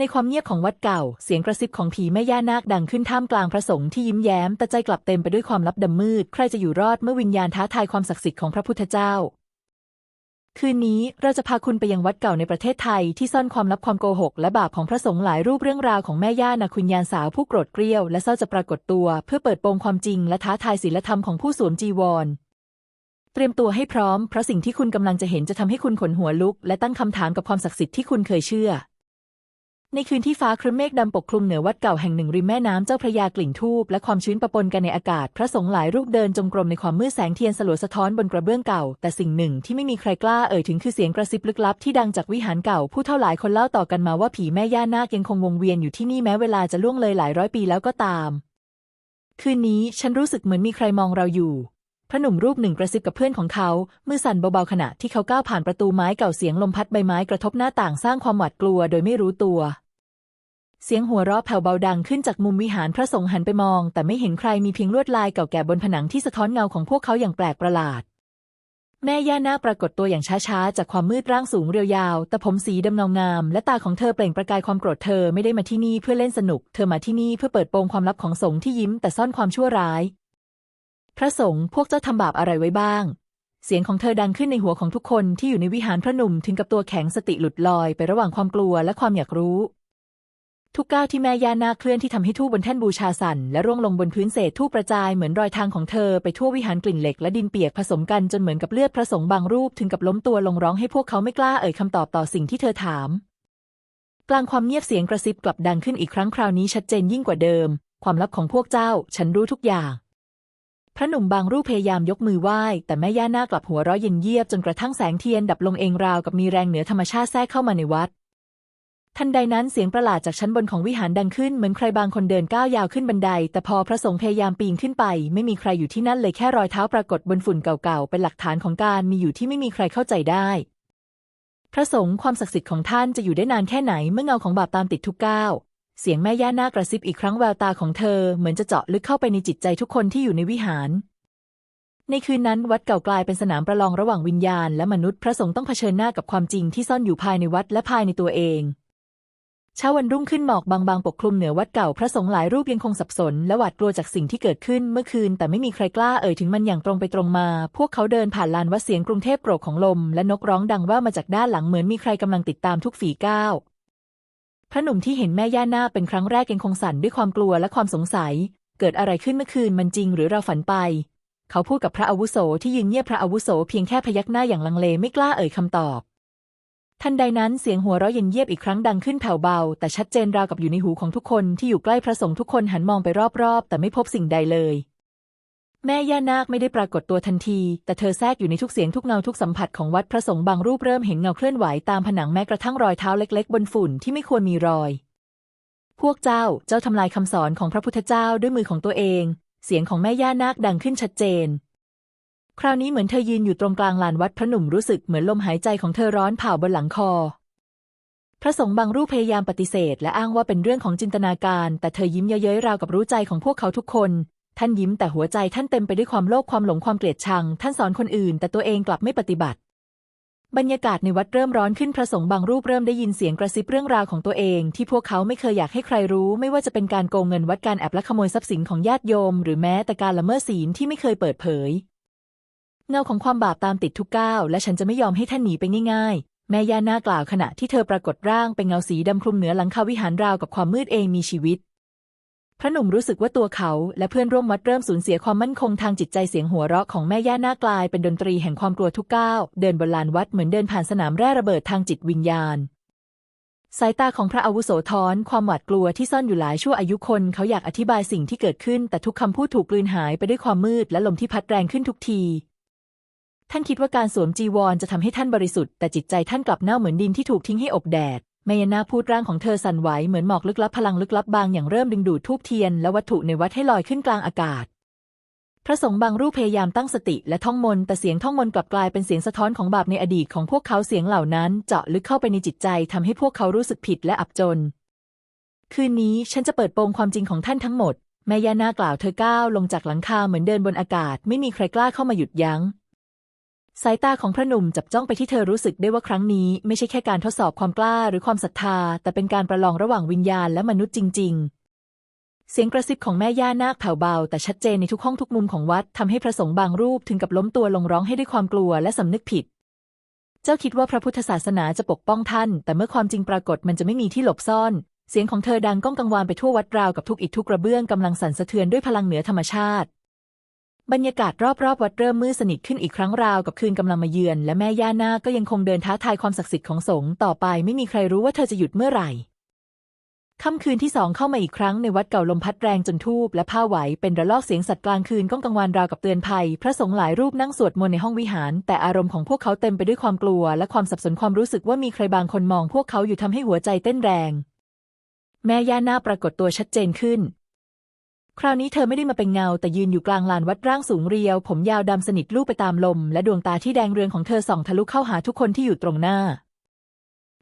ในความเงียบของวัดเก่า เสียงกระซิบของผีแม่ย่านาคดังขึ้นท่ามกลางพระสงฆ์ที่ยิ้มแย้ม แต่ใจกลับเต็มไปด้วยความลับดำมืด ใครจะอยู่รอดเมื่อวิญญาณท้าทายความศักดิ์สิทธิ์ของพระพุทธเจ้า คืนนี้เราจะพาคุณไปยังวัดเก่าในประเทศไทยที่ซ่อนความลับความโกหก และบาปของพระสงฆ์หลายรูปเรื่องราวของแม่ย่านาคุณยานสาวผู้โกรธเกรี้ยว และเศร้าจะปรากฏตัว เพื่อเปิดโปงความจริง และท้าทายศีลธรรมของผู้สวมจีวรเตรียมตัวให้พร้อมเพราะสิ่งที่คุณกำลังจะเห็นจะทำให้คุณขนหัวลุก และตั้งคำถามกับความศักดิ์สิทธิ์ที่คุณเคยเชื่อ ในคืนที่ฟ้าครึ้มเมฆดำปกคลุมเหนือวัดเก่าแห่งหนึ่งริมแม่น้ำเจ้าพระยากลิ่นทูบและความชื้นปะปนกันในอากาศ พระสงฆ์หลายรูปเดินจงกรมในความมืดแสงเทียนสลัวสะท้อนบนกระเบื้องเก่า แต่สิ่งหนึ่งที่ไม่มีใครกล้าเอ่ยถึงคือเสียงกระซิบลึกลับที่ดังจากวิหารเก่า ผู้เท่าหลายคนเล่าต่อกันมาว่าผีแม่ย่านาคยังคงวงเวียนอยู่ที่นี่แม้เวลาจะล่วงเลยหลายร้อยปีแล้วก็ตาม คืนนี้ฉันรู้สึกเหมือนมีใครมองเราอยู่ พระหนุ่มรูปหนึ่งกระซิบกับเพื่อนของเขา มือสั่นเบาๆขณะที่เขาก้าวผ่านประตูไม้เก่าเสียงลมพัดใบไม้กระทบหน้าต่างสร้างความหวาดกลัวโดยไม่รู้ตัว เสียงหัวเราะแผ่วเบาดังขึ้นจากมุมวิหารพระสงฆ์หันไปมอง แต่ไม่เห็นใครมีเพียงลวดลายเก่าแก่บนผนังที่สะท้อนเงาของพวกเขาอย่างแปลกประหลาด แม่ย่าหน้าปรากฏตัวอย่างช้าๆ จากความมืดร่างสูงเรียวยาว แต่ผมสีดำเงางาม และตาของเธอเปล่งประกายความโกรธเธอไม่ได้มาที่นี่เพื่อเล่นสนุก เธอมาที่นี่เพื่อเปิดโปงความลับของสงฆ์ที่ยิ้มแต่ซ่อนความชั่วร้าย พระสงฆ์พวกเจ้าทำบาปอะไรไว้บ้าง เสียงของเธอดังขึ้นในหัวของทุกคนที่อยู่ในวิหารพระหนุ่มถึงกับตัวแข็งสติหลุดลอยไประหว่างความกลัวและความอยากรู้ ทุกก้าวที่แม่ย่านาเคลื่อนที่ทำให้ทูบบนแท่นบูชาสั่นและร่วงลงบนพื้นเศษทูบกระจายเหมือนรอยทางของเธอไปทั่ววิหารกลิ่นเหล็กและดินเปียกผสมกันจนเหมือนกับเลือดพระสงฆ์บางรูปถึงกับล้มตัวลงร้องให้พวกเขาไม่กล้าเอ่ยคำตอบต่อสิ่งที่เธอถาม กลางความเงียบเสียงกระซิบกลับดังขึ้นอีกครั้งคราวนี้ชัดเจนยิ่งกว่าเดิม ความลับของพวกเจ้า ฉันรู้ทุกอย่าง พระหนุ่มบางรูปพยายามยกมือไหว้ แต่แม่ย่านาคกลับหัวเราะเย็นเยียบจนกระทั่งแสงเทียนดับลงเองราวกับมีแรงเหนือธรรมชาติแทรกเข้ามาในวัด ทันใดนั้นเสียงประหลาดจากชั้นบนของวิหารดังขึ้นเหมือนใครบางคนเดินก้าวยาวขึ้นบันได แต่พอพระสงฆ์พยายามปีนขึ้นไป ไม่มีใครอยู่ที่นั่นเลยแค่รอยเท้าปรากฏบนฝุ่นเก่าๆเป็นหลักฐานของการมีอยู่ที่ไม่มีใครเข้าใจได้ พระสงฆ์ความศักดิ์สิทธิ์ของท่านจะอยู่ได้นานแค่ไหนเมื่อเงาของบาปตามติดทุกก้าว เสียงแม่ย่านากระซิบอีกครั้งแววตาของเธอเหมือนจะเจาะลึกเข้าไปในจิตใจทุกคนที่อยู่ในวิหาร ในคืนนั้นวัดเก่ากลายเป็นสนามประลองระหว่างวิญญาณและมนุษย์พระสงฆ์ต้องเผชิญหน้ากับความจริงที่ซ่อนอยู่ภายในวัดและภายในตัวเองเช้าวันรุ่งขึ้นหมอกบางๆปกคลุมเหนือวัดเก่าพระสงฆ์หลายรูปยังคงสับสน และหวาดกลัวจากสิ่งที่เกิดขึ้นเมื่อคืน แต่ไม่มีใครกล้าเอ่ยถึงมันอย่างตรงไปตรงมา พวกเขาเดินผ่านลานวัดเสียงกรุงเทพโกรกของลม และนกร้องดังว่ามาจากด้านหลังเหมือนมีใครกำลังติดตามทุกฝีก้าว พระหนุ่มที่เห็นแม่ย่านาเป็นครั้งแรกยังคงสั่นด้วยความกลัวและความสงสัย เกิดอะไรขึ้นเมื่อคืนมันจริงหรือเราฝันไป เขาพูดกับพระอาวุโสที่ยืนเงียบพระอาวุโสเพียงแค่พยักหน้าอย่างลังเลไม่กล้าเอ่ยคำตอบ ทันใดนั้นเสียงหัวเราะเย็นเยียบอีกครั้งดังขึ้นแผ่วเบา แต่ชัดเจนราวกับอยู่ในหูของทุกคนที่อยู่ใกล้พระสงฆ์ทุกคนหันมองไปรอบๆ แต่ไม่พบสิ่งใดเลย แม่ย่านาคไม่ได้ปรากฏตัวทันที แต่เธอแทรกอยู่ในทุกเสียงทุกเงาทุกสัมผัสของวัดพระสงฆ์บางรูปเริ่มเห็นเงาเคลื่อนไหวตามผนังแม้กระทั่งรอยเท้าเล็ก ๆ บนฝุ่นที่ไม่ควรมีรอย พวกเจ้าเจ้าทำลายคำสอนของพระพุทธเจ้าด้วยมือของตัวเอง เสียงของแม่ย่านาคดังขึ้นชัดเจน คราวนี้เหมือนเธอยืนอยู่ตรงกลางลานวัดพระหนุ่มรู้สึกเหมือนลมหายใจของเธอร้อนเผาบนหลังคอ พระสงฆ์บางรูปพยายามปฏิเสธ และอ้างว่าเป็นเรื่องของจินตนาการ แต่เธอยิ้มเย้ยๆราวกับรู้ใจของพวกเขาทุกคน ท่านยิ้มแต่หัวใจท่านเต็มไปด้วยความโลภความหลงความเกลียดชัง ท่านสอนคนอื่น แต่ตัวเองกลับไม่ปฏิบัติ บรรยากาศในวัดเริ่มร้อนขึ้นพระสงฆ์บางรูปเริ่มได้ยินเสียงกระซิบเรื่องราวของตัวเอง ที่พวกเขาไม่เคยอยากให้ใครรู้ ไม่ว่าจะเป็นการโกงเงินวัดการแอบลักขโมยทรัพย์สินของญาติโยม หรือแม้แต่การละเมิดศีลที่ไม่เคยเปิดเผย เงาของความบาปตามติดทุกก้าวและฉันจะไม่ยอมให้ท่านหนีไปง่ายๆ แม่ย่าหน้ากล่าวขณะที่เธอปรากฏร่างเป็นเงาสีดำคลุมเหนือหลังคาวิหารราวกับความมืดเองมีชีวิต พระหนุ่มรู้สึกว่าตัวเขาและเพื่อนร่วมวัดเริ่มสูญเสียความมั่นคงทางจิตใจเสียงหัวเราะของแม่ย่าหน้ากลายเป็นดนตรีแห่งความกลัวทุกก้าว เดินบนลานวัดเหมือนเดินผ่านสนามแร่ระเบิดทางจิตวิญญาณ สายตาของพระอาวุโสทอนความหวาดกลัวที่ซ่อนอยู่หลายชั่วอายุคนเขาอยากอธิบายสิ่งที่เกิดขึ้น แต่ทุกคำพูดถูกกลืนหายไปด้วยความมืดและลมที่พัดแรงขึ้นทุกทีท่านคิดว่าการสวมจีวรจะทำให้ท่านบริสุทธิ์แต่จิตใจท่านกลับเน่าเหมือนดินที่ถูกทิ้งให้อบแดด แมยนาพูดร่างของเธอสั่นไหวเหมือนหมอกลึกลับพลังลึกลับบางอย่างเริ่มดึงดูดทูบเทียนและวัตถุในวัดให้ลอยขึ้นกลางอากาศ พระสงฆ์บางรูปพยายามตั้งสติและท่องมนต์แต่เสียงท่องมนต์กลับกลายเป็นเสียงสะท้อนของบาปในอดีตของพวกเขาเสียงเหล่านั้นเจาะลึกเข้าไปในจิตใจทำให้พวกเขารู้สึกผิดและอับจน คืนนี้ฉันจะเปิดโปงความจริงของท่านทั้งหมดแม่ย่านากล่าวเธอก้าวลงจากหลังคาเหมือนเดินบนอากาศ ไม่มีใครกล้าเข้ามาหยุดยัง้ง สายตาของพระหนุ่มจับจ้องไปที่เธอรู้สึกได้ว่าครั้งนี้ไม่ใช่แค่การทดสอบความกล้าหรือความศรัทธา แต่เป็นการประลองระหว่างวิญญาณและมนุษย์จริง ๆ เสียงกระซิบของแม่ย่านาคแผ่วเบา แต่ชัดเจนในทุกห้องทุกมุมของวัดทำให้พระสงฆ์บางรูปถึงกับล้มตัวลงร้องให้ด้วยความกลัวและสำนึกผิด เจ้าคิดว่าพระพุทธศาสนาจะปกป้องท่าน แต่เมื่อความจริงปรากฏมันจะไม่มีที่หลบซ่อน เสียงของเธอดังก้องกังวานไปทั่ววัดราวกับทุกอิฐทุกกระเบื้องกำลังสั่นสะเทือนด้วยพลังเหนือธรรมชาติ บรรยากาศรอบๆ วัดเริ่มมืดสนิทขึ้นอีกครั้งราวกับคืนกำลังมาเยือน และแม่ย่านาก็ยังคงเดินท้าทายความศักดิ์สิทธิ์ของสงฆ์ต่อไปไม่มีใครรู้ว่าเธอจะหยุดเมื่อไหร่ค่ำคืนที่สองเข้ามาอีกครั้งในวัดเก่าลมพัดแรงจนทูบและผ้าไหวเป็นระลอกเสียงสัตว์กลางคืนก้องกังวานราวกับเตือนภัย พระสงฆ์หลายรูปนั่งสวดมนต์ในห้องวิหาร แต่อารมณ์ของพวกเขาเต็มไปด้วยความกลัว และความสับสนความรู้สึกว่ามีใครบางคนมอง พวกเขาอยู่ทำให้หัวใจเต้นแรง แม่ย่านาปรากฏตัวชัดเจนขึ้น คราวนี้เธอไม่ได้มาเป็นเงา แต่ยืนอยู่กลางลานวัดร่างสูงเรียว ผมยาวดำสนิทลูบไปตามลม และดวงตาที่แดงเรืองของเธอส่องทะลุเข้าหาทุกคนที่อยู่ตรงหน้า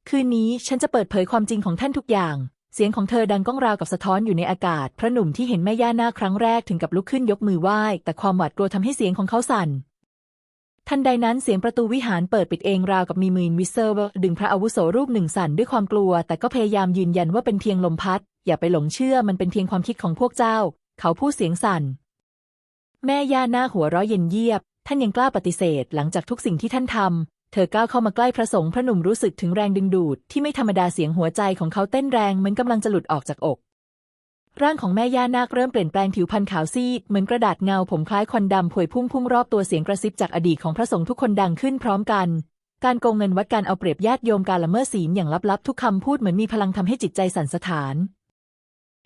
คืนนี้ฉันจะเปิดเผยความจริงของท่านทุกอย่าง เสียงของเธอดังก้องราวกับสะท้อนอยู่ในอากาศ พระหนุ่มที่เห็นแม่ย่าหน้าครั้งแรกถึงกับลุกขึ้นยกมือไหว้ แต่ความหวาดกลัวทำให้เสียงของเขาสั่นทันใดนั้นเสียงประตูวิหารเปิดปิดเองราวกับมีมือวิเซอร์ดึงพระอาวุโสรูปหนึ่งสั่นด้วยความกลัว แต่ก็พยายามยืนยันว่าเป็นเพียงลมพัด อย่าไปหลงเชื่อมันเป็นเพียงความคิดของพวกเจ้า เขาพูดเสียงสั่น แม่ย่าหน้าหัวร้อยเย็นเยียบ ท่านยังกล้าปฏิเสธหลังจากทุกสิ่งที่ท่านทำเธอก้าวเข้ามาใกล้พระสงฆ์พระหนุ่มรู้สึกถึงแรงดึงดูดที่ไม่ธรรมดาเสียงหัวใจของเขาเต้นแรงเหมือนกำลังจะหลุดออกจากอก ร่างของแม่ย่านาคเริ่มเปลี่ยนแปลงผิวพรรณขาวซีดเหมือนกระดาษเงาผมคล้ายควันดำผวยพุ่งพุ่งรอบตัวเสียงกระซิบจากอดีตของพระสงฆ์ทุกคนดังขึ้นพร้อมกันการโกงเงินวัดการเอาเปรียบญาติโยมการละเมิดศีลอย่างลับๆ ทุกคำพูดเหมือนมีพลังทำให้จิตใจสั่นสะท้าน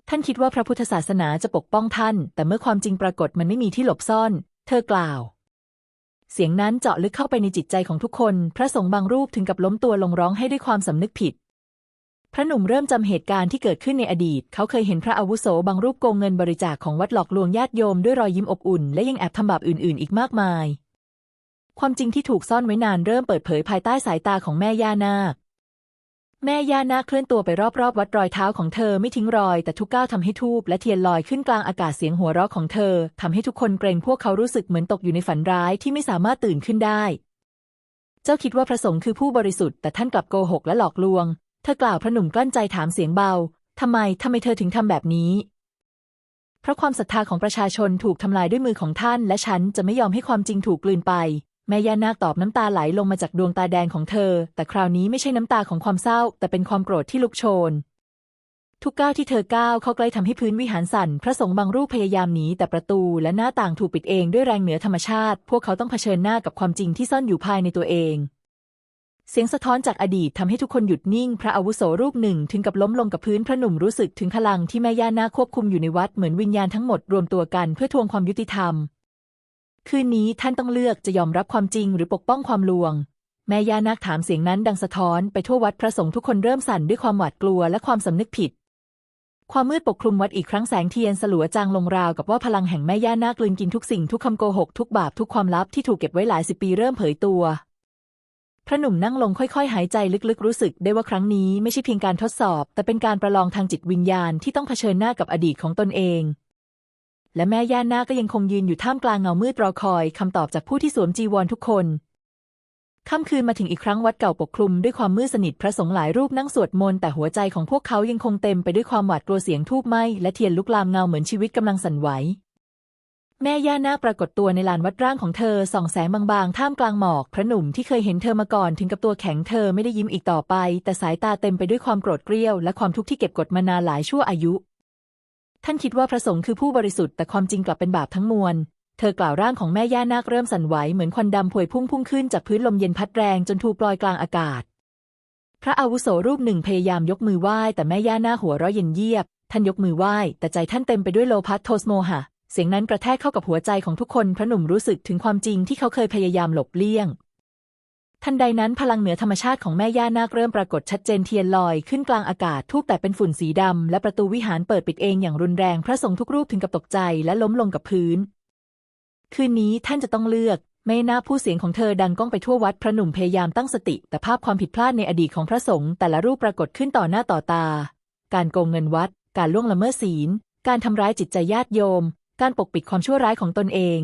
ท่านคิดว่าพระพุทธศาสนาจะปกป้องท่าน แต่เมื่อความจริงปรากฏมันไม่มีที่หลบซ่อน เธอกล่าว เสียงนั้นเจาะลึกเข้าไปในจิตใจของทุกคน พระสงฆ์บางรูปถึงกับล้มตัวลงร้องให้ด้วยความสำนึกผิด พระหนุ่มเริ่มจำเหตุการณ์ที่เกิดขึ้นในอดีต เขาเคยเห็นพระอาวุโสบางรูปโกงเงินบริจาคของวัดหลอกลวงญาติโยมด้วยรอยยิ้มอบอุ่น และยังแอบทำบาปอื่น ๆ อีกมากมาย ความจริงที่ถูกซ่อนไว้นานเริ่มเปิดเผยภายใต้สายตาของแม่ย่านาค แม่ย่านาเคลื่อนตัวไปรอบๆ วัดรอยเท้าของเธอไม่ทิ้งรอย แต่ทุกก้าวทำให้ทูบและเทียนลอยขึ้นกลางอากาศเสียงหัวเราะของเธอทำให้ทุกคนเกรงพวกเขารู้สึกเหมือนตกอยู่ในฝันร้ายที่ไม่สามารถตื่นขึ้นได้ เจ้าคิดว่าพระสงฆ์คือผู้บริสุทธิ์แต่ท่านกลับโกหกและหลอกลวง เธอกล่าวพระหนุ่มกลั้นใจถามเสียงเบาทำไมทำไมเธอถึงทำแบบนี้ เพราะความศรัทธาของประชาชนถูกทำลายด้วยมือของท่าน และฉันจะไม่ยอมให้ความจริงถูกกลืนไป แม่ย่านาคตอบน้ำตาไหลลงมาจากดวงตาแดงของเธอ แต่คราวนี้ไม่ใช่น้ำตาของความเศร้า แต่เป็นความโกรธที่ลุกโชน ทุกก้าวที่เธอก้าวเข้าใกล้ทำให้พื้นวิหารสั่น พระสงฆ์บางรูปพยายามหนีแต่ประตูและหน้าต่างถูกปิดเองด้วยแรงเหนือธรรมชาติ พวกเขาต้องเผชิญหน้ากับความจริงที่ซ่อนอยู่ภายในตัวเอง เสียงสะท้อนจากอดีตทำให้ทุกคนหยุดนิ่ง พระอาวุโสรูปหนึ่งถึงกับล้มลงกับพื้นพระหนุ่มรู้สึกถึงพลังที่แม่ย่านาคควบคุมอยู่ในวัดเหมือนวิญญาณทั้งหมดรวมตัวกันเพื่อทวงความยุติธรรม คืนนี้ท่านต้องเลือกจะยอมรับความจริงหรือปกป้องความลวง แม่ย่านาคถามเสียงนั้นดังสะท้อนไปทั่ววัดพระสงฆ์ทุกคนเริ่มสั่นด้วยความหวาดกลัวและความสำนึกผิด ความมืดปกคลุมวัดอีกครั้งแสงเทียนสลัวจางลงราวกับว่าพลังแห่งแม่ย่านาคกลืนกินทุกสิ่งทุกคำโกหกทุกบาปทุกความลับที่ถูกเก็บไว้หลายสิบปีเริ่มเผยตัว พระหนุ่มนั่งลงค่อยๆ หายใจลึกๆ รู้สึกได้ว่าครั้งนี้ไม่ใช่เพียงการทดสอบ แต่เป็นการประลองทางจิตวิญญาณที่ต้องเผชิญหน้ากับอดีตของตนเอง และแม่ย่านาก็ยังคงยืนอยู่ท่ามกลางเงามืดรอคอยคำตอบจากผู้ที่สวมจีวรทุกคนค่ำคืนมาถึงอีกครั้งวัดเก่าปกคลุมด้วยความมืดสนิทพระสงฆ์หลายรูปนั่งสวดมนต์แต่หัวใจของพวกเขายังคงเต็มไปด้วยความหวาดกลัวเสียงทูบไหม้และเทียนลุกลามเงาเหมือนชีวิตกำลังสั่นไหว แม่ย่านาปรากฏตัวในลานวัดร่างของเธอส่องแสงบางๆ ท่ามกลางหมอก พระหนุ่มที่เคยเห็นเธอมาก่อนถึงกับตัวแข็งเธอไม่ได้ยิ้มอีกต่อไป แต่สายตาเต็มไปด้วยความโกรธเกรี้ยวและความทุกข์ที่เก็บกดมานานหลายชั่วอายุ ท่านคิดว่าพระสงฆ์คือผู้บริสุทธิ์แต่ความจริงกลับเป็นบาปทั้งมวล เธอกล่าวร่างของแม่ย่านาคเริ่มสั่นไหวเหมือนควันดำพวยพุ่งพุ่งขึ้นจากพื้นลมเย็นพัดแรงจนถูกปลอยกลางอากาศ พระอาวุโสรูปหนึ่งพยายามยกมือไหว้แต่แม่ย่าหน้าหัวเร้อยเย็นเยียบ ท่านยกมือไหว้แต่ใจท่านเต็มไปด้วยโลภัสโทสโมหะ เสียงนั้นกระแทกเข้ากับหัวใจของทุกคนพระหนุ่มรู้สึกถึงความจริงที่เขาเคยพยายามหลบเลี่ยง ทันใดนั้นพลังเหนือธรรมชาติของแม่ย่านาคเริ่มปรากฏชัดเจนเทียนลอยขึ้นกลางอากาศทูบแต่เป็นฝุ่นสีดำ และประตูวิหารเปิดปิดเองอย่างรุนแรง พระสงฆ์ทุกรูปถึงกับตกใจและล้มลงกับพื้น คืนนี้ท่านจะต้องเลือกไม่น่าผู้เสียงของเธอดังก้องไปทั่ววัดพระหนุ่มพยายามตั้งสติ แต่ภาพความผิดพลาดในอดีตของพระสงฆ์แต่ละรูปปรากฏขึ้นต่อหน้าต่อตา การโกงเงินวัด การล่วงละเมิดศีล การทำร้ายจิตใจญาติโยม การปกปิดความชั่วร้ายของตนเอง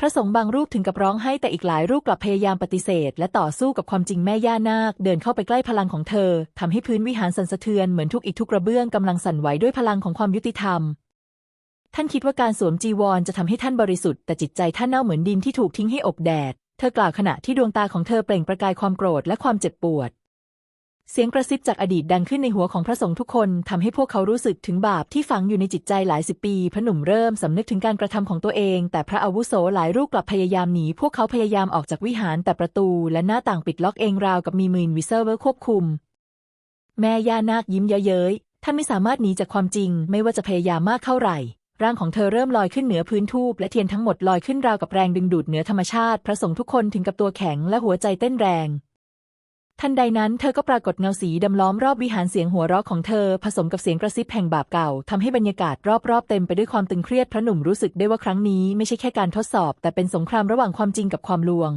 พระสงฆ์บางรูปถึงกับร้องไห้แต่อีกหลายรูปกลับพยายามปฏิเสธ และต่อสู้กับความจริงแม่ย่านาค เดินเข้าไปใกล้พลังของเธอทำให้พื้นวิหารสั่นสะเทือน เหมือนทุกอิฐทุกกระเบื้องกำลังสั่นไหวด้วยพลังของความยุติธรรม ท่านคิดว่าการสวมจีวรจะทำให้ท่านบริสุทธิ์แต่จิตใจท่านเน่าเหมือนดินที่ถูกทิ้งให้อบแดด เธอกล่าวขณะที่ดวงตาของเธอเปล่งประกายความโกรธและความเจ็บปวด เสียงกระซิบจากอดีตดังขึ้นในหัวของพระสงฆ์ทุกคนทำให้พวกเขารู้สึกถึงบาปที่ฝังอยู่ในจิตใจหลายสิบปีพระหนุ่มเริ่มสำนึกถึงการกระทำของตัวเอง แต่พระอาวุโสหลายรูปกลับพยายามหนีพวกเขาพยายามออกจากวิหารแต่ประตูและหน้าต่างปิดล็อกเองราวกับมีมืนวิเซอร์เวอร์ควบคุม แม่ย่านาคยิ้มเย้ยๆท่านไม่สามารถหนีจากความจริง ไม่ว่าจะพยายามมากเท่าไหร่ ร่างของเธอเริ่มลอยขึ้นเหนือพื้นทูบและเทียนทั้งหมดลอยขึ้นราวกับแรงดึงดูดเหนือธรรมชาติ พระสงฆ์ทุกคนถึงกับตัวแข็งและหัวใจเต้นแรง ทันใดนั้นเธอก็ปรากฏเงาสีดำล้อมรอบวิหารเสียงหัวเราะของเธอ ผสมกับเสียงกระซิบแห่งบาปเก่าทำให้บรรยากาศรอบๆเต็มไปด้วยความตึงเครียดพระหนุ่มรู้สึกได้ว่าครั้งนี้ไม่ใช่แค่การทดสอบ แต่เป็นสงครามระหว่างความจริงกับความลวง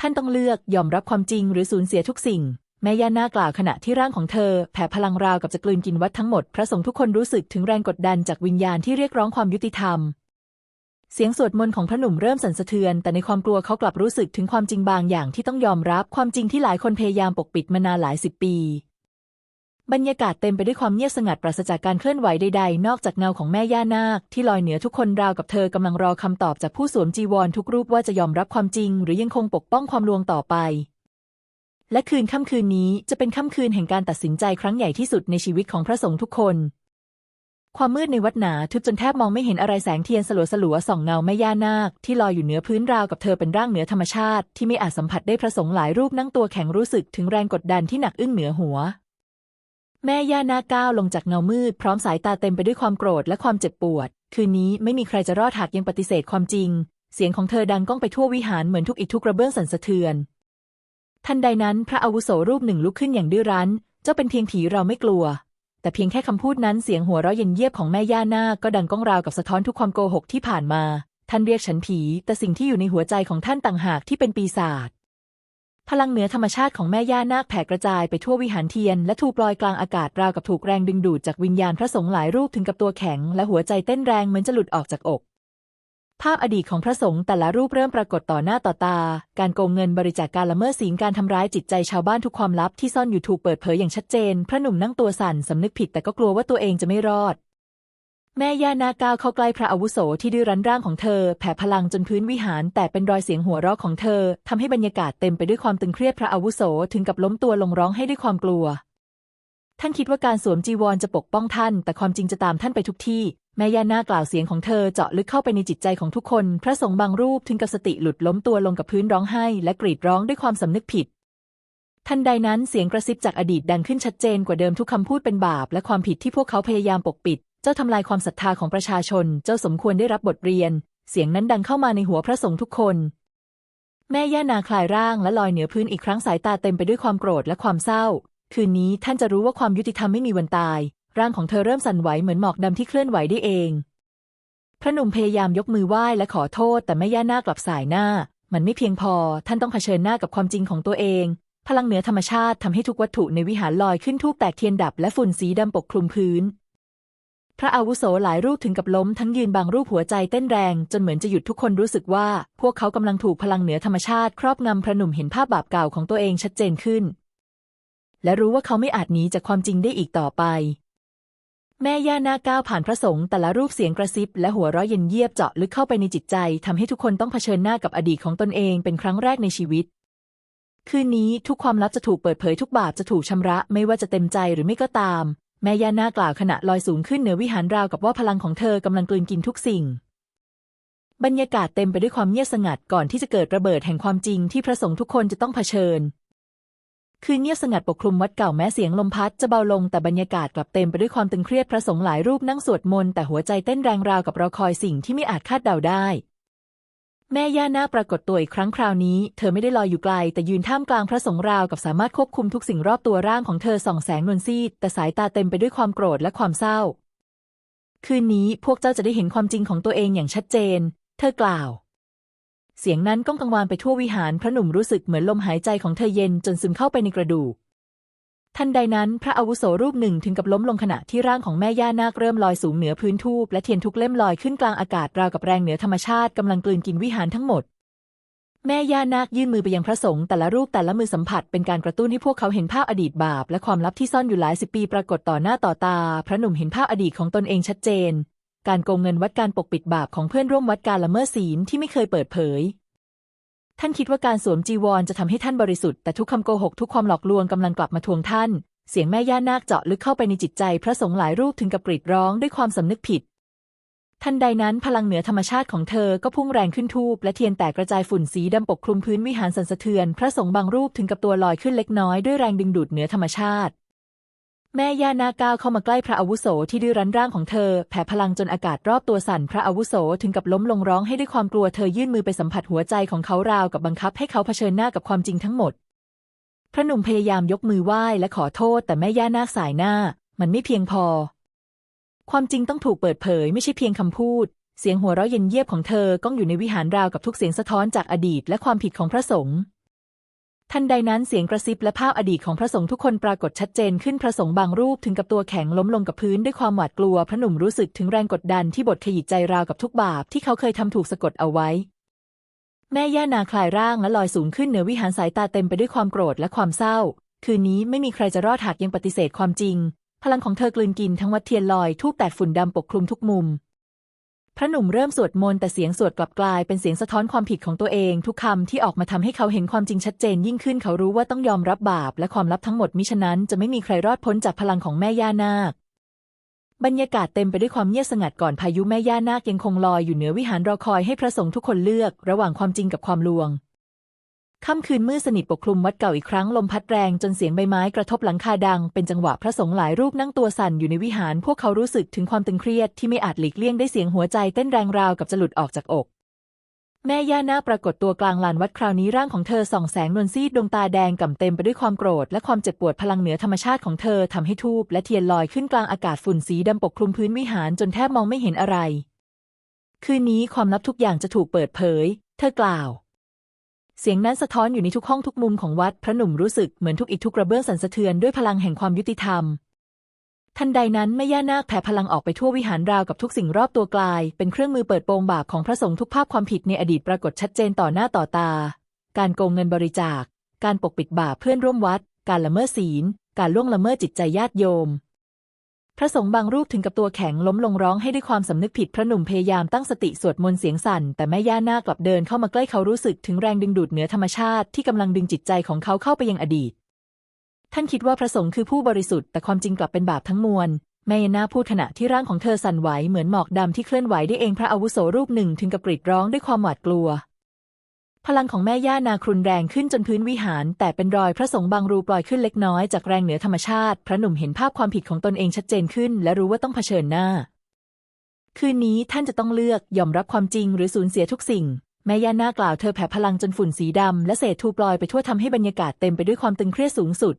ท่านต้องเลือกยอมรับความจริงหรือสูญเสียทุกสิ่ง แม่ย่านากล่าวขณะที่ร่างของเธอ แผ่พลังราวกับจะกลืนกินวัดทั้งหมด พระสงฆ์ทุกคนรู้สึกถึงแรงกดดันจากวิญญาณที่เรียกร้องความยุติธรรม เสียงสวดมนต์ของพระหนุ่มเริ่มสั่นสะเทือน แต่ในความกลัวเขากลับรู้สึกถึงความจริงบางอย่างที่ต้องยอมรับความจริงที่หลายคนพยายามปกปิดมานานหลายสิบปี บรรยากาศเต็มไปด้วยความเงียบสงัดปราศจากการเคลื่อนไหวใดๆ นอกจากเงาของแม่ย่านาค ที่ลอยเหนือทุกคนราวกับเธอกำลังรอคำตอบจากผู้สวมจีวรทุกรูปว่าจะยอมรับความจริง หรือยังคงปกป้องความลวงต่อไป และคืนค่ำคืนนี้จะเป็นค่ำคืนแห่งการตัดสินใจครั้งใหญ่ที่สุดในชีวิตของพระสงฆ์ทุกคน ความมืดในวัดหนาทึบจนแทบมองไม่เห็นอะไรแสงเทียนสลัวสลัวส่องเงาแม่ย่านาค ที่ลอยอยู่เหนือพื้นราวกับเธอเป็นร่างเหนือธรรมชาติ ที่ไม่อาจสัมผัสได้พระสงฆ์หลายรูปนั่งตัวแข็งรู้สึกถึงแรงกดดันที่หนักอึ้งเหนือหัว แม่ย่านาคก้าวลงจากเงามืด พร้อมสายตาเต็มไปด้วยความโกรธและความเจ็บปวด คืนนี้ไม่มีใครจะรอดหากยังปฏิเสธความจริง เสียงของเธอดังก้องไปทั่ววิหารเหมือนทุกอิฐทุกกระเบื้องสั่นสะเทือน ทันใดนั้นพระอาวุโสรูปหนึ่งลุกขึ้นอย่างดื้อรั้น เจ้าเป็นเพียงผีเราไม่กลัว แต่เพียงแค่คำพูดนั้นเสียงหัวเราะเย็นเยียบของแม่ย่านาคก็ดังก้องราวกับสะท้อนทุกความโกหกที่ผ่านมา ท่านเรียกฉันผี แต่สิ่งที่อยู่ในหัวใจของท่านต่างหากที่เป็นปีศาจพลังเหนือธรรมชาติของแม่ย่านาคแผ่กระจายไปทั่ววิหารเทียน และถูกลอยกลางอากาศราวกับถูกแรงดึงดูดจากวิญญาณพระสงฆ์หลายรูปถึงกับตัวแข็ง และหัวใจเต้นแรงเหมือนจะหลุดออกจากอก ภาพอดีตของพระสงฆ์แต่ละรูปเริ่มปรากฏต่อหน้าต่อตา การโกงเงินบริจาคการละเมิดศีลการทำร้ายจิตใจชาวบ้านทุกความลับที่ซ่อนอยู่ถูกเปิดเผยอย่างชัดเจน พระหนุ่มนั่งตัวสั่นสำนึกผิดแต่ก็กลัวว่าตัวเองจะไม่รอด แม่ย่านาก้าวเข้าใกล้พระอาวุโสที่ดื้อรั้นร่างของเธอ แผ่พลังจนพื้นวิหาร แตกเป็นรอยเสียงหัวเราะของเธอทำให้บรรยากาศเต็มไปด้วยความตึงเครียดพระอาวุโสถึงกับล้มตัวลงร้องให้ด้วยความกลัว ท่านคิดว่าการสวมจีวรจะปกป้องท่าน แต่ความจริงจะตามท่านไปทุกที่ แม่ย่านากล่าวเสียงของเธอเจาะลึกเข้าไปในจิตใจของทุกคน พระสงฆ์บางรูปถึงกับสติหลุดล้มตัวลงกับพื้นร้องไห้ และกรีดร้องด้วยความสำนึกผิด ทันใดนั้นเสียงกระซิบจากอดีตดังขึ้นชัดเจนกว่าเดิมทุกคำพูดเป็นบาป และความผิดที่พวกเขาพยายามปกปิด เจ้าทำลายความศรัทธาของประชาชน เจ้าสมควรได้รับบทเรียน เสียงนั้นดังเข้ามาในหัวพระสงฆ์ทุกคน แม่ย่านาคลายร่างและลอยเหนือพื้นอีกครั้งสายตาเต็มไปด้วยความโกรธและความเศร้า คืนนี้ท่านจะรู้ว่าความยุติธรรมไม่มีวันตาย ร่างของเธอเริ่มสั่นไหวเหมือนหมอกดำที่เคลื่อนไหวได้เอง พระหนุ่มพยายามยกมือไหว้และขอโทษ แต่แม่ย่านากลับสายหน้า มันไม่เพียงพอ ท่านต้องเผชิญหน้ากับความจริงของตัวเอง พลังเหนือธรรมชาติทำให้ทุกวัตถุในวิหารลอยขึ้นทูบแตกเทียนดับและฝุ่นสีดำปกคลุมพื้น พระอาวุโสหลายรูปถึงกับล้มทั้งยืนบางรูปหัวใจเต้นแรง จนเหมือนจะหยุดทุกคนรู้สึกว่า พวกเขากำลังถูกพลังเหนือธรรมชาติ ครอบงำพระหนุ่มเห็นภาพบาปเก่าของตัวเองชัดเจนขึ้นและรู้ว่าเขาไม่อาจหนีจากความจริงได้อีกต่อไป แม่ย่านาก้าวผ่านพระสงฆ์แต่ละรูปเสียงกระซิบ และหัวเราะเย็นเยียบเจาะลึกเข้าไปในจิตใจทำให้ทุกคนต้องเผชิญหน้ากับอดีตของตนเองเป็นครั้งแรกในชีวิต คืนนี้ทุกความลับจะถูกเปิดเผยทุกบาปจะถูกชำระ ไม่ว่าจะเต็มใจหรือไม่ก็ตาม แม่ย่านากล่าวขณะลอยสูงขึ้นเหนือวิหารราวกับว่าพลังของเธอกำลังกลืนกินทุกสิ่ง บรรยากาศเต็มไปด้วยความเงียบสงัดก่อนที่จะเกิดระเบิดแห่งความจริงที่พระสงฆ์ทุกคนจะต้องเผชิญ คืนเงียบสงัดปกคลุมวัดเก่าแม้เสียงลมพัดจะเบาลงแต่บรรยากาศกลับเต็มไปด้วยความตึงเครียดพระสงฆ์หลายรูปนั่งสวดมนต์แต่หัวใจเต้นแรงราวกับรอคอยสิ่งที่ไม่อาจคาดเดาได้ แม่ย่านาปรากฏตัวอีกครั้งคราวนี้ เธอไม่ได้ลอยอยู่ไกล แต่ยืนท่ามกลางพระสงฆ์ราวกับสามารถควบคุมทุกสิ่งรอบตัวร่างของเธอส่องแสงนวลซีดแต่สายตาเต็มไปด้วยความโกรธและความเศร้า คืนนี้พวกเจ้าจะได้เห็นความจริงของตัวเองอย่างชัดเจน เธอกล่าว เสียงนั้นก้องกังวานไปทั่ววิหารพระหนุ่มรู้สึกเหมือนลมหายใจของเธอเย็นจนซึมเข้าไปในกระดูก ทันใดนั้นพระอาวุโสรูปหนึ่งถึงกับล้มลงขณะที่ร่างของแม่ย่านาคเริ่มลอยสูงเหนือพื้นทูบและเทียนทุกเล่มลอยขึ้นกลางอากาศราวกับแรงเหนือธรรมชาติกำลังกลืนกินวิหารทั้งหมด แม่ย่านาคยื่นมือไปยังพระสงฆ์แต่ละรูปแต่ละมือสัมผัสเป็นการกระตุ้นให้พวกเขาเห็นภาพอดีตบาป และความลับที่ซ่อนอยู่หลายสิบปีปรากฏต่อหน้าต่อตา พระหนุ่มเห็นภาพอดีตของตนเองชัดเจน การโกงเงินวัดการปกปิดบาปของเพื่อนร่วมวัดการละเมิดศีลที่ไม่เคยเปิดเผย ท่านคิดว่าการสวมจีวรจะทำให้ท่านบริสุทธิ์แต่ทุกคำโกหกทุกความหลอกลวงกำลังกลับมาทวงท่าน เสียงแม่ย่านาคเจาะลึกเข้าไปในจิตใจ พระสงฆ์หลายรูปถึงกับกรีดร้องด้วยความสำนึกผิด ทันใดนั้นพลังเหนือธรรมชาติของเธอก็พุ่งแรงขึ้นทูบและเทียนแตกกระจายฝุ่นสีดำปกคลุมพื้นวิหารสันสะเทือน พระสงฆ์บางรูปถึงกับตัวลอยขึ้นเล็กน้อยด้วยแรงดึงดูดเหนือธรรมชาติ แม่ย่านาคก้าวเข้ามาใกล้พระอาวุโสที่ดื้อรั้นร่างของเธอ แผ่พลังจนอากาศรอบตัวสั่นพระอาวุโสถึงกับล้มลงร้องให้ด้วยความกลัวเธอยื่นมือไปสัมผัสหัวใจของเขาราวกับบังคับให้เขาเผชิญหน้ากับความจริงทั้งหมด พระหนุ่มพยายามยกมือไหว้และขอโทษ แต่แม่ย่านาคสายหน้า มันไม่เพียงพอ ความจริงต้องถูกเปิดเผยไม่ใช่เพียงคำพูด เสียงหัวเราะเย็นเยียบของเธอก้องอยู่ในวิหารราวกับทุกเสียงสะท้อนจากอดีตและความผิดของพระสงฆ์ ทันใดนั้นเสียงกระซิบและภาพอดีตของพระสงฆ์ทุกคนปรากฏชัดเจนขึ้นพระสงฆ์บางรูปถึงกับตัวแข็งล้มลงกับพื้นด้วยความหวาดกลัวพระหนุ่มรู้สึกถึงแรงกดดันที่บดขยิบใจราวกับทุกบาปที่เขาเคยทำถูกสะกดเอาไว้ แม่ย่านาคลายร่างและลอยสูงขึ้นเหนือวิหารสายตาเต็มไปด้วยความโกรธและความเศร้า คืนนี้ไม่มีใครจะรอดหากยังปฏิเสธความจริง พลังของเธอกลืนกินทั้งวัดเทียนลอยทูบแตกฝุ่นดำปกคลุมทุกมุม พระหนุ่มเริ่มสวดมนต์แต่เสียงสวดกลับกลายเป็นเสียงสะท้อนความผิดของตัวเองทุกคำที่ออกมาทำให้เขาเห็นความจริงชัดเจนยิ่งขึ้นเขารู้ว่าต้องยอมรับบาปและความลับทั้งหมดมิฉะนั้นจะไม่มีใครรอดพ้นจากพลังของแม่ย่านาคบรรยากาศเต็มไปด้วยความเงียบสงัดก่อนพายุแม่ย่านาคยังคงลอยอยู่เหนือวิหารรอคอยให้พระสงฆ์ทุกคนเลือก ระหว่างความจริงกับความลวง ค่ำคืนมืดสนิทปกคลุมวัดเก่าอีกครั้งลมพัดแรงจนเสียงใบไม้กระทบหลังคาดัง เป็นจังหวะพระสงฆ์หลายรูปนั่งตัวสั่นอยู่ในวิหาร พวกเขารู้สึกถึงความตึงเครียดที่ไม่อาจหลีกเลี่ยงได้เสียงหัวใจเต้นแรงราวกับจะหลุดออกจากอก แม่ย่านาปรากฏตัวกลางลานวัดคราวนี้ร่างของเธอส่องแสงนวลซีดดวงตาแดงก่ำเต็มไปด้วยความโกรธและความเจ็บปวดพลังเหนือธรรมชาติของเธอทำให้ทูบและเทียนลอยขึ้นกลางอากาศฝุ่นสีดำปกคลุมพื้นวิหารจนแทบมองไม่เห็นอะไร คืนนี้ความลับทุกอย่างจะถูกเปิดเผย เธอกล่าว เสียงนั้นสะท้อนอยู่ในทุกห้องทุกมุมของวัด พระหนุ่มรู้สึกเหมือนทุกอิฐทุกกระเบื้องสั่นสะเทือนด้วยพลังแห่งความยุติธรรม ทันใดนั้นแม่ย่านาคแผ่พลังออกไปทั่ววิหารราวกับทุกสิ่งรอบตัวกลาย เป็นเครื่องมือเปิดโปงบาปของพระสงฆ์ทุกภาพความผิดในอดีตปรากฏชัดเจนต่อหน้าต่อตา การโกงเงินบริจาค การปกปิดบาปเพื่อนร่วมวัด การละเมิดศีล การล่วงละเมิดจิตใจญาติโยม พระสงฆ์บางรูปถึงกับตัวแข็งล้มลงร้องให้ด้วยความสำนึกผิดพระหนุ่มพยายามตั้งสติสวดมนต์เสียงสั่น แต่แม่ย่านากลับเดินเข้ามาใกล้เขารู้สึกถึงแรงดึงดูดเหนือธรรมชาติที่กำลังดึงจิตใจของเขาเข้าไปยังอดีต ท่านคิดว่าพระสงฆ์คือผู้บริสุทธิ์แต่ความจริงกลับเป็นบาปทั้งมวลแม่ย่านาพูดขณะที่ร่างของเธอสั่นไหวเหมือนหมอกดำที่เคลื่อนไหวได้เองพระอาวุโสรูปหนึ่งถึงกับกรีดร้องด้วยความหวาดกลัว พลังของแม่ย่านาครุนแรงขึ้นจนพื้นวิหาร แต่เป็นรอยพระสงฆ์บางรูปลอยขึ้นเล็กน้อยจากแรงเหนือธรรมชาติ พระหนุ่มเห็นภาพความผิดของตนเองชัดเจนขึ้น และรู้ว่าต้องเผชิญหน้า คืนนี้ท่านจะต้องเลือกยอมรับความจริงหรือสูญเสียทุกสิ่ง แม่ย่านากล่าวเธอแผ่พลังจนฝุ่นสีดำและเศษทูปลอยไปทั่วทำให้บรรยากาศเต็มไปด้วยความตึงเครียดสูงสุด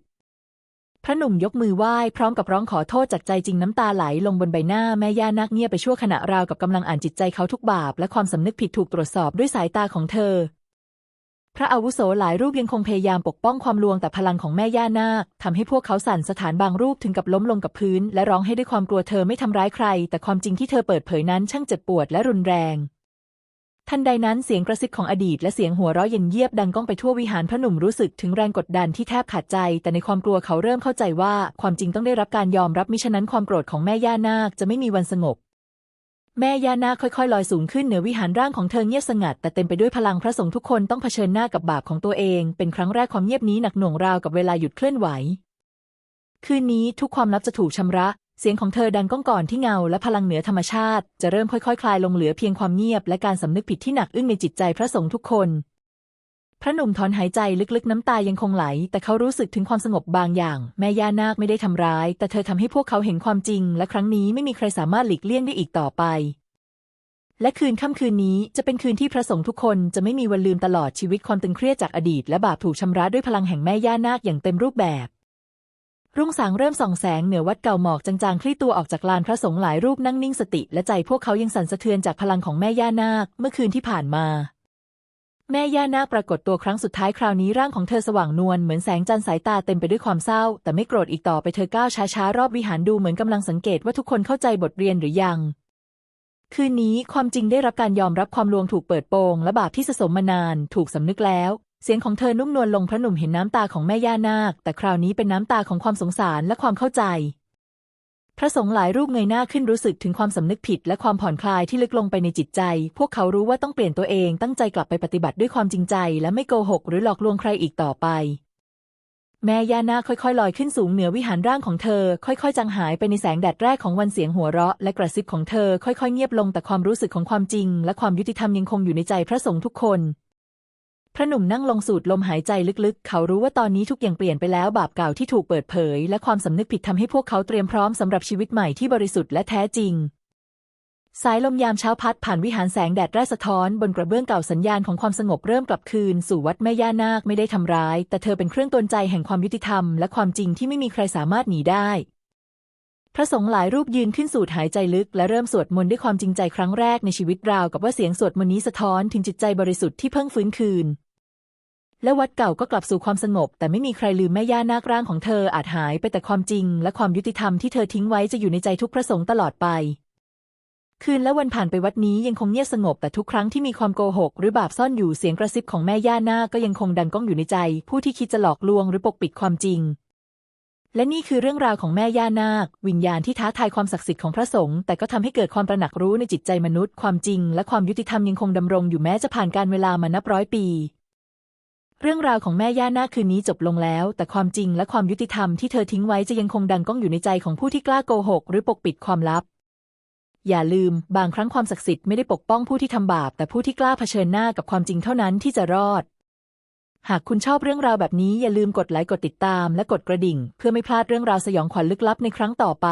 พระหนุ่มยกมือไหว้พร้อมกับร้องขอโทษจากใจจริงน้ำตาไหลลงบนใบหน้าแม่ย่านาคเงียบไปชั่วขณะราวกับกำลังอ่านจิตใจเขาทุกบาปและความสำนึกผิดถูกตรวจสอบด้วยสายตาของเธอ พระอาวุโสหลายรูปยังคงพยายามปกป้องความลวงแต่พลังของแม่ย่านาคทำให้พวกเขาสั่นสถานบางรูปถึงกับล้มลงกับพื้น และร้องให้ด้วยความกลัวเธอไม่ทำร้ายใคร แต่ความจริงที่เธอเปิดเผยนั้นช่างเจ็บปวดและรุนแรง ทันใดนั้นเสียงกระซิบของอดีตและเสียงหัวเราะเย็นเยียบดังก้องไปทั่ววิหารพระหนุ่มรู้สึกถึงแรงกดดันที่แทบขาดใจ แต่ในความกลัวเขาเริ่มเข้าใจว่า ความจริงต้องได้รับการยอมรับมิฉะนั้นความโกรธของแม่ย่านาคจะไม่มีวันสงบ แม่ย่านาคค่อยๆ ลอยสูงขึ้นเหนือวิหารร่างของเธอเงียบสงัด แต่เต็มไปด้วยพลังพระสงฆ์ทุกคนต้องเผชิญหน้ากับบาปของตัวเอง เป็นครั้งแรกความเงียบนี้หนักหน่วงราวกับเวลาหยุดเคลื่อนไหว คืนนี้ทุกความลับจะถูกชำระ เสียงของเธอดังก้องก่อนที่เงาและพลังเหนือธรรมชาติ จะเริ่มค่อยๆ คลายลงเหลือเพียงความเงียบและการสำนึกผิดที่หนักอึ้งในจิตใจพระสงฆ์ทุกคน พระหนุ่มถอนหายใจลึกๆน้ำตายังคงไหล แต่เขารู้สึกถึงความสงบบางอย่าง แม่ย่านาคไม่ได้ทำร้าย แต่เธอทำให้พวกเขาเห็นความจริง และครั้งนี้ไม่มีใครสามารถหลีกเลี่ยงได้อีกต่อไป และคืนค่ำคืนนี้จะเป็นคืนที่พระสงฆ์ทุกคนจะไม่มีวันลืมตลอดชีวิตความตึงเครียดจากอดีต และบาปถูกชำระด้วยพลังแห่งแม่ย่านาคอย่างเต็มรูปแบบรุ่งสางเริ่มส่องแสงเหนือวัดเก่าหมอกจางๆ คลี่ตัวออกจากลานพระสงฆ์หลายรูปนั่งนิ่งสติ และใจพวกเขายังสั่นสะเทือนจากพลังของแม่ย่านาคเมื่อคืนที่ผ่านมา แม่ย่านาคปรากฏตัวครั้งสุดท้ายคราวนี้ร่างของเธอสว่างนวลเหมือนแสงจันทร์สายตาเต็มไปด้วยความเศร้า แต่ไม่โกรธอีกต่อไปเธอก้าวช้าๆ รอบวิหารดูเหมือนกำลังสังเกตว่าทุกคนเข้าใจบทเรียนหรือยัง คืนนี้ความจริงได้รับการยอมรับความลวงถูกเปิดโปงและบาปที่สะสมมานาน ถูกสำนึกแล้ว เสียงของเธอนุ่มนวลลงพระหนุ่มเห็นน้ำตาของแม่ย่านาค แต่คราวนี้เป็นน้ำตาของความสงสารและความเข้าใจ พระสงฆ์หลายรูปเงยหน้าขึ้นรู้สึกถึงความสำนึกผิด และความผ่อนคลายที่ลึกลงไปในจิตใจ พวกเขารู้ว่าต้องเปลี่ยนตัวเองตั้งใจกลับไปปฏิบัติด้วยความจริงใจ และไม่โกหก หรือหลอกลวงใครอีกต่อไป แม่ย่านาคค่อยๆ ลอยขึ้นสูงเหนือวิหารร่างของเธอ ค่อยๆ จางหายไปในแสงแดดแรกของวันเสียงหัวเราะ และกระซิบของเธอค่อยๆ เงียบลงแต่ความรู้สึกของความจริง และความยุติธรรมยังคงอยู่ในใจพระสงฆ์ทุกคน พระหนุ่มนั่งลงสูดลมหายใจลึกๆ เขารู้ว่าตอนนี้ทุกอย่างเปลี่ยนไปแล้วบาปเก่าที่ถูกเปิดเผย และความสำนึกผิดทำให้พวกเขาเตรียมพร้อมสำหรับชีวิตใหม่ที่บริสุทธิ์และแท้จริง สายลมยามเช้าพัดผ่านวิหารแสงแดดแรกสะท้อน บนกระเบื้องเก่าสัญญาณของความสงบเริ่มกลับคืน สู่วัดแม่ย่านาคไม่ได้ทำร้าย แต่เธอเป็นเครื่องตนใจแห่งความยุติธรรมและความจริงที่ไม่มีใครสามารถหนีได้พระสงฆ์หลายรูปยืนขึ้นสูดหายใจลึกและเริ่มสวดมนต์ด้วยความจริงใจครั้งแรกในชีวิตราวกับว่าเสียงสวดมนต์นี้สะท้อนถึงจิตใจบริสุทธิ์ที่เพิ่งฟื้นคืน และวัดเก่าก็กลับสู่ความสงบ แต่ไม่มีใครลืมแม่ย่านาคร่างของเธออาจหายไปแต่ความจริง และความยุติธรรมที่เธอทิ้งไว้จะอยู่ในใจทุกพระสงฆ์ตลอดไป คืนและวันผ่านไปวัดนี้ยังคงเงียบสงบ แต่ทุกครั้งที่มีความโกหก หรือบาปซ่อนอยู่เสียงกระซิบของแม่ย่านาคก็ยังคงดังก้องอยู่ในใจ ผู้ที่คิดจะหลอกลวงหรือปกปิดความจริงและนี่คือเรื่องราวของแม่ย่านาค วิญญาณที่ท้าทายความศักดิ์สิทธิ์ของพระสงฆ์แต่ก็ทำให้เกิดความตระหนักรู้ในจิตใจมนุษย์ ความจริง และความยุติธรรมยังคงดำรงอยู่แม้จะผ่านการเวลามานับร้อยปี เรื่องราวของแม่ย่านาคคืนนี้จบลงแล้ว แต่ความจริงและความยุติธรรมที่เธอทิ้งไว้จะยังคงดังก้องอยู่ในใจของผู้ที่กล้าโกหก หรือปกปิดความลับ อย่าลืม บางครั้งความศักดิ์สิทธิ์ไม่ได้ปกป้องผู้ที่ทำบาป แต่ผู้ที่กล้าเผชิญหน้ากับความจริงเท่านั้นที่จะรอด หากคุณชอบเรื่องราวแบบนี้อย่าลืมกดไลค์กดติดตาม และกดกระดิ่ง เพื่อไม่พลาดเรื่องราวสยองขวัญลึกลับในครั้งต่อไป